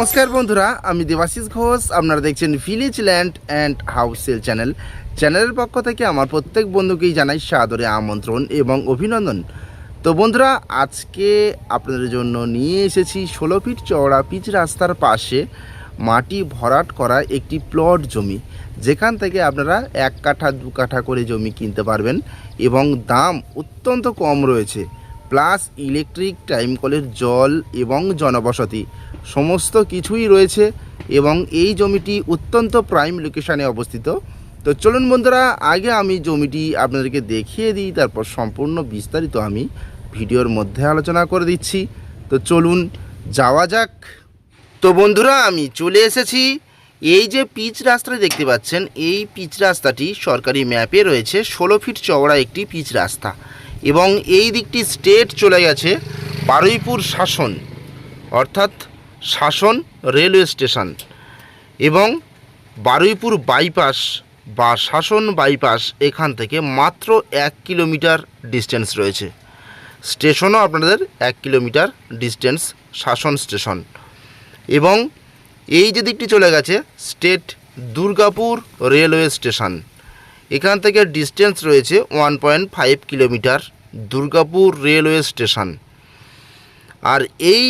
নমস্কার বন্ধুরা, আমি দেবাশিস ঘোষ। আপনারা দেখছেন village land and house sale channel চ্যানেলের পক্ষ থেকে আমার প্রত্যেক বন্ধুকেই জানাই সাদরে আমন্ত্রণ এবং অভিনন্দন। তো বন্ধুরা, আজকে আপনাদের জন্য নিয়ে এসেছি ষোলো ফিট চওড়া পিচ রাস্তার পাশে মাটি ভরাট করা একটি প্লট জমি। যেখান থেকে আপনারা এক কাঠা, দু কাঠা করে জমি কিনতে পারবেন এবং দাম অত্যন্ত কম রয়েছে। প্লাস ইলেকট্রিক, টাইম কলের জল এবং জনবসতি। সমস্ত কিছুই রয়েছে এবং এই জমিটি অত্যন্ত প্রাইম লোকেশানে অবস্থিত। তো চলুন বন্ধুরা, আগে আমি জমিটি আপনাদেরকে দেখিয়ে দিই, তারপর সম্পূর্ণ বিস্তারিত আমি ভিডিওর মধ্যে আলোচনা করে দিচ্ছি। তো চলুন যাওয়া যাক। তো বন্ধুরা, আমি চলে এসেছি। এই যে পিচ রাস্তাটি দেখতে পাচ্ছেন, এই পিচ রাস্তাটি সরকারি ম্যাপে রয়েছে, ষোলো ফিট চওড়া একটি পিচ রাস্তা। এবং এই দিকটি স্টেট চলে গেছে বারুইপুর শাসন, অর্থাৎ শাসন রেলওয়ে স্টেশন এবং বারুইপুর বাইপাস বা শাসন বাইপাস এখান থেকে মাত্র এক কিলোমিটার ডিস্টেন্স রয়েছে। স্টেশনও আপনাদের এক কিলোমিটার ডিস্টেন্স শাসন স্টেশন। এবং এই যে দিকটি চলে গেছে, স্টেট দুর্গাপুর রেলওয়ে স্টেশন। এখান থেকে ডিস্টেন্স রয়েছে one point five kilometre Durgapur railway station আর এই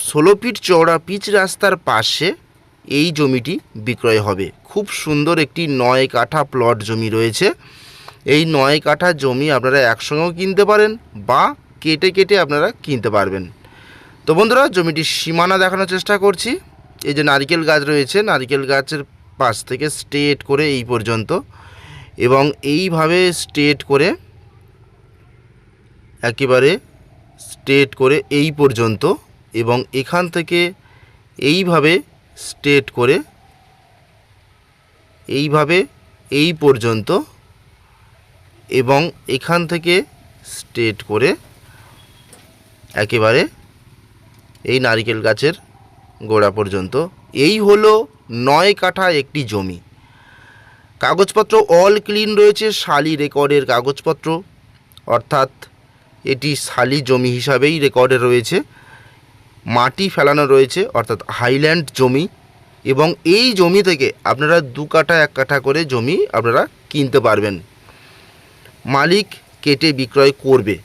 ষোলো ফিট চওড়া পিচ রাস্তার পাশে এই জমিটি বিক্রয় হবে। খুব সুন্দর একটি নয় কাঠা প্লট জমি রয়েছে। এই নয় কাঠা জমি আপনারা একসঙ্গেও কিনতে পারেন বা কেটে কেটে আপনারা কিনতে পারবেন। তো বন্ধুরা, জমিটির সীমানা দেখানোর চেষ্টা করছি। এই যে নারকেল গাছ রয়েছে, নারকেল গাছের পাশ থেকে স্ট্রেট করে এই পর্যন্ত। এবং এইভাবে স্ট্রেট করে, একেবারে স্ট্রেট করে এই পর্যন্ত এবং এখান থেকে এইভাবে স্ট্রেট করে, এইভাবে এই পর্যন্ত এবং এখান থেকে স্ট্রেট করে একেবারে এই নারিকেল গাছের গোড়া পর্যন্ত। এই হলো নয় কাঠা একটি জমি। কাগজপত্র অল ক্লিন রয়েছে, শালি রেকর্ডের কাগজপত্র। অর্থাৎ এটি শালি জমি হিসাবেই রেকর্ডে রয়েছে। মাটি ফেলানো রয়েছে, অর্থাৎ হাইল্যান্ড জমি। এবং এই জমি থেকে আপনারা দু কাঠা, এক কাঠা করে জমি আপনারা কিনতে পারবেন। মালিক কেটে বিক্রয় করবে।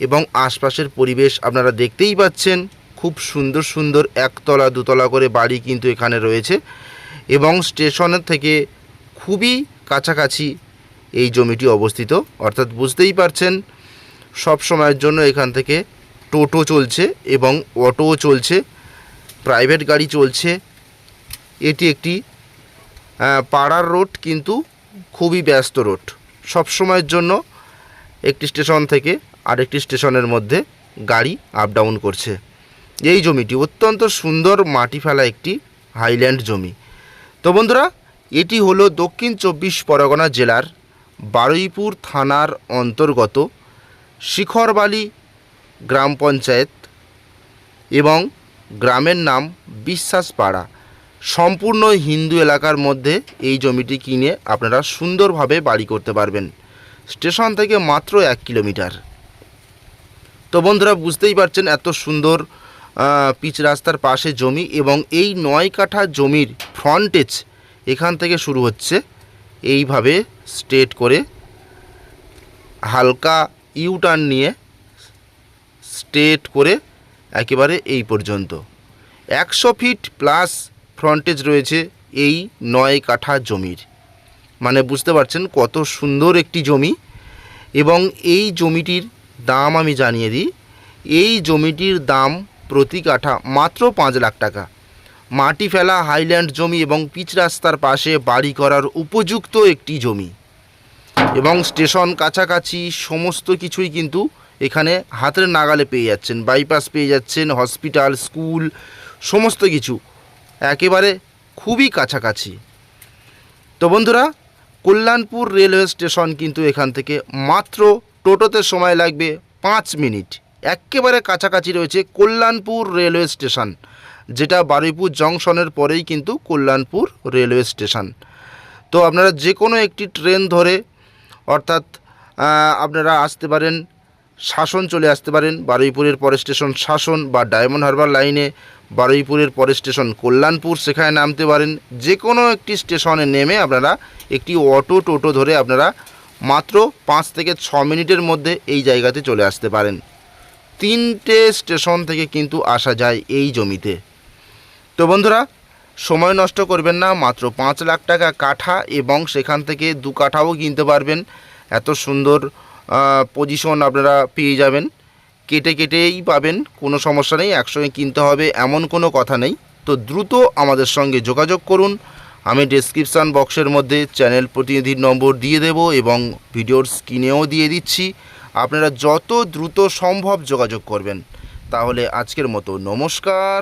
এবং আশপাশের পরিবেশ আপনারা দেখতেই পাচ্ছেন, খুব সুন্দর সুন্দর একতলা, দুতলা করে বাড়ি কিন্তু এখানে রয়েছে। এবং স্টেশনের থেকে খুবই কাছাকাছি এই জমিটি অবস্থিত। অর্থাৎ বুঝতেই পারছেন, সব সময়ের জন্য এখান থেকে টোটো চলছে এবং অটোও চলছে, প্রাইভেট গাড়ি চলছে। এটি একটি পাড়ার রোড কিন্তু খুবই ব্যস্ত রোড। সব সময়ের জন্য একটি স্টেশন থেকে আরেকটি স্টেশনের মধ্যে গাড়ি আপ ডাউন করছে। এই জমিটি অত্যন্ত সুন্দর মাটি ফেলা একটি হাইল্যান্ড জমি। তো বন্ধুরা এটি হলো দক্ষিণ চব্বিশ পরগনা জেলার বারুইপুর থানার অন্তর্গত শিখরবালি গ্রাম পঞ্চায়েত এবং গ্রামের নাম বিশ্বাসপাড়া। সম্পূর্ণ হিন্দু এলাকার মধ্যে এই জমিটি কিনে আপনারা সুন্দরভাবে বাড়ি করতে পারবেন। স্টেশন থেকে মাত্র এক কিলোমিটার। তো বন্ধুরা, বুঝতেই পারছেন এত সুন্দর পিচ রাস্তার পাশে জমি এবং এই নয় কাঠা জমির ফ্রন্টেজ এখান থেকে শুরু হচ্ছে এইভাবে স্ট্রেট করে হালকা ইউটার্ন নিয়ে স্ট্রেট করে একেবারে এই পর্যন্ত। একশো ফিট প্লাস ফ্রন্টেজ রয়েছে এই নয় কাঠা জমির। মানে বুঝতে পারছেন কত সুন্দর একটি জমি এবং এই জমিটির দাম আমি জানিয়ে দিই, এই জমিটির দাম প্রতি কাঠা মাত্র পাঁচ লাখ টাকা। মাটি ফেলা, হাইল্যান্ড জমি এবং পিচ রাস্তার পাশে বাড়ি করার উপযুক্ত একটি জমি। এবং স্টেশন কাছাকাছি সমস্ত কিছুই কিন্তু এখানে হাতের নাগালে পেয়ে যাচ্ছেন। বাইপাস পেয়ে যাচ্ছেন, হসপিটাল, স্কুল, সমস্ত কিছু। একেবারে খুবই কাছাকাছি। তো বন্ধুরা, কল্যাণপুর রেলওয়ে স্টেশন কিন্তু এখান থেকে মাত্র টোটোতে সময় লাগবে পাঁচ মিনিট। একেবারে কাছাকাছি রয়েছে কল্যাণপুর রেলওয়ে স্টেশন। যেটা বারুইপুর জংশনের পরেই কিন্তু কল্যাণপুর রেলওয়ে স্টেশন। তো আপনারা যে কোনো একটি ট্রেন ধরে অর্থাৎ আপনারা আসতে পারেন, শাসন চলে আসতে পারেন, বারুইপুরের পরে স্টেশন শাসন বা ডায়মন্ড হারবার লাইনে বারুইপুরের পরের স্টেশন কল্যাণপুর, সেখানে নামতে পারেন। যে কোনো একটি স্টেশনে নেমে আপনারা একটি অটো টোটো ধরে আপনারা মাত্র পাঁচ থেকে ছ মিনিটের মধ্যে এই জায়গাতে চলে আসতে পারেন। তিনটে স্টেশন থেকে কিন্তু আসা যায় এই জমিতে। তো বন্ধুরা, সময় নষ্ট করবেন না, মাত্র পাঁচ লাখ টাকা কাঠা এবং সেখান থেকে দু কাঠাও কিনতে পারবেন। এত সুন্দর পজিশন আপনারা পেয়ে যাবেন। কেটে কেটেই পাবেন, কোনো সমস্যা নেই, একসঙ্গে কিনতে হবে, এমন কোনো কথা নেই। তো দ্রুত আমাদের সঙ্গে যোগাযোগ করুন। আমি ডেসক্রিপশান বক্সের মধ্যে চ্যানেল প্রতিনিধির নম্বর দিয়ে দেব এবং ভিডিওর স্ক্রিনেও দিয়ে দিচ্ছি। আপনারা যত দ্রুত সম্ভব যোগাযোগ করবেন। তাহলে আজকের মতো নমস্কার।